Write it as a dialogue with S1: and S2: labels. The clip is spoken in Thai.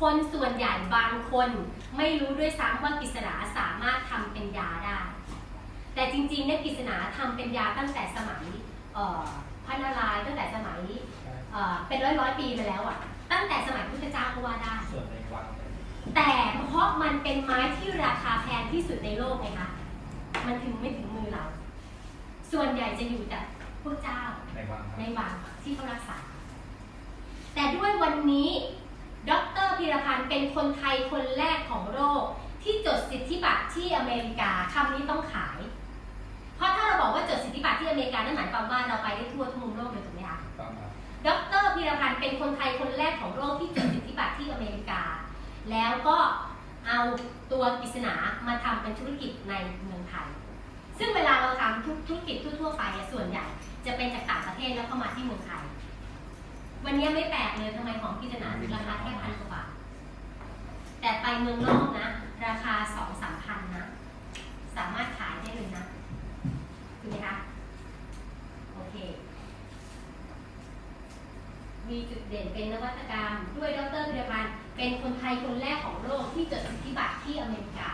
S1: คนส่วนใหญ่บางคนไม่รู้ด้วยซ้ำว่ากฤษณาสามารถทำเป็นยาได้ แต่จริงๆเนี่ยกฤษณาทำเป็นยาตั้งแต่สมัยเอ่อพระนารายณ์ตั้งแต่สมัยเอ่อเป็นร้อยร้อยๆปีมาแล้วอะตั้งแต่สมัยพุทธเจ้าก็ว่าได้
S2: ส่วนในวังเนี่ย
S1: แต่เพราะมันเป็นไม้ที่ราคาแพงที่สุดในโลกไงคะ มันถึงไม่ถึงมือเรา ส่วนใหญ่จะอยู่แต่พวกเจ้า
S2: ในวังครับ
S1: ในวังที่เขารักษาแต่ด้วยวั นนี้ ดรพิรพันธ์เป็นคนไทยคนแรกของโลกที่จดสิทธิบัตรที่อเมริกาคำนี้ต้องขาย เพราะถ้าเราบอกว่าจดสิทธิบัตรที่อเมริกานั่นหมายความว่าเราไปได้ทั่วทุกมุมโลกเลยถูกไหมคะ
S2: ต้องครับ
S1: ดรพีรพันธ์เป็นคนไทยคนแรกของโลกที่จดสิทธิบัตรที่อเมริกา แล้วก็เอาตัวกิษณามาทำเป็นธุรกิจในเมืองไทย ซึ่งเวลาเราทำทุกธุรกิจทั่วๆไปอะส่วนใหญ่จะเป็นจากต่างประเทศแล้วเข้ามาที่เมืองไทย วันนี้ไม่แปลกเลยทำไมของกิษณาถึงราคาแค่พันกว่าบาทแต่ไปเมืองนอกนะ ราคาสองสามพันนะ สามารถขายได้เลยนะถูกไหมคะโอเค มีจุดเด่นเป็นนวัตกรรม ด้วยดรพิรพันธ์เป็นคนไทยคนแรกของโลกที่จดสิทธิบัตรที่อเมริกา